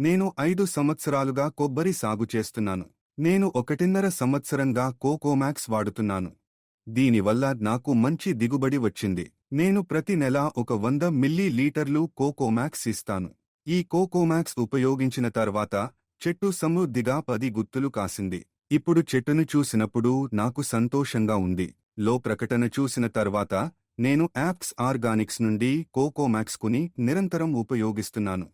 నేను ఐదు సంవత్సరాలుగా కొబ్బరి సాగు చేస్తున్నాను. నేను ఒకటిన్నర సంవత్సరంగా కోకోమాక్స్ వాడుతున్నాను. దీనివల్ల నాకు మంచి దిగుబడి వచ్చింది. నేను ప్రతి నెల ఒక వంద మిల్లీ లీటర్లు కోకోమాక్స్ ఇస్తాను. ఈ కోకోమాక్స్ ఉపయోగించిన తర్వాత చెట్టు సమృద్ధిగా పది గుత్తులు కాసింది. ఇప్పుడు చెట్టును చూసినప్పుడు నాకు సంతోషంగా ఉంది. లో ప్రకటన చూసిన తర్వాత నేను యాప్స్ ఆర్గానిక్స్ నుండి కోకోమాక్స్ కుని నిరంతరం ఉపయోగిస్తున్నాను.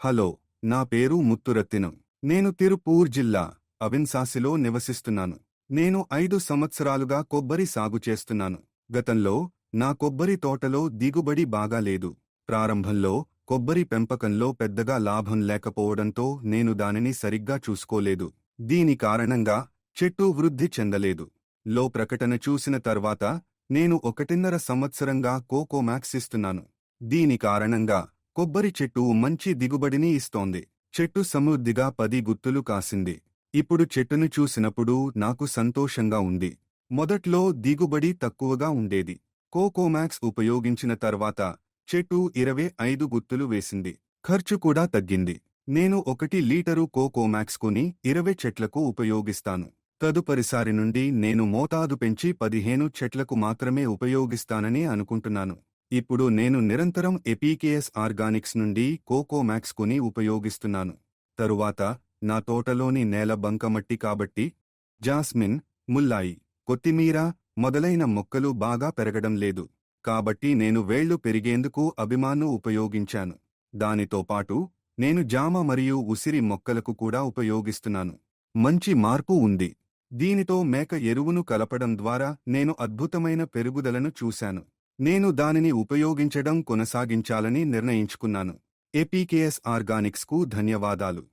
హలో నా పేరు ముత్తురత్తినం. నేను తిరుపూర్ జిల్లా అవిన్సాసిలో నివసిస్తున్నాను. నేను ఐదు సంవత్సరాలుగా కొబ్బరి సాగు చేస్తున్నాను. గతంలో నా కొబ్బరి తోటలో దిగుబడి బాగా లేదు. ప్రారంభంలో కొబ్బరి పెంపకంలో పెద్దగా లాభం లేకపోవడంతో నేను దానిని సరిగ్గా చూసుకోలేదు. దీని కారణంగా చెట్టు వృద్ధి చెందలేదు. లో ప్రకటన చూసిన తర్వాత నేను ఒకటిన్నర సంవత్సరంగా కోకోమాక్స్ ఇస్తున్నాను. దీని కారణంగా కొబ్బరి చెట్టు మంచి దిగుబడిని ఇస్తోంది. చెట్టు సమృద్ధిగా పది గుత్తులు కాసింది. ఇప్పుడు చెట్టును చూసినప్పుడు నాకు సంతోషంగా ఉంది. మొదట్లో దిగుబడి తక్కువగా ఉండేది. కోకోమాక్స్ ఉపయోగించిన తర్వాత చెట్టు ఇరవై ఐదు గుత్తులు వేసింది. ఖర్చు కూడా తగ్గింది. నేను ఒకటి లీటరు కోకోమాక్స్ కొని ఇరవై చెట్లకు ఉపయోగిస్తాను. తదుపరిసారి నుండి నేను మోతాదు పెంచి పదిహేను చెట్లకు మాత్రమే ఉపయోగిస్తానని అనుకుంటున్నాను. ఇప్పుడు నేను నిరంతరం ఎపీకేఎస్ ఆర్గానిక్స్ నుండి కోకోమాక్స్ కొని ఉపయోగిస్తున్నాను. తరువాత నా తోటలోని నేల బంకమట్టి కాబట్టి జాస్మిన్ ముల్లాయి కొత్తిమీర మొదలైన మొక్కలు బాగా పెరగడం లేదు. కాబట్టి నేను వేళ్ళు పెరిగేందుకు అభిమాను ఉపయోగించాను. దానితో పాటు నేను జామ మరియు ఉసిరి మొక్కలకు కూడా ఉపయోగిస్తున్నాను. మంచి మార్పు ఉంది. దీనితో మేక ఎరువును కలపడం ద్వారా నేను అద్భుతమైన పెరుగుదలను చూశాను. నేను దానిని ఉపయోగించడం కొనసాగించాలని నిర్ణయించుకున్నాను. ఏపీకేఎస్ ఆర్గానిక్స్కు ధన్యవాదాలు.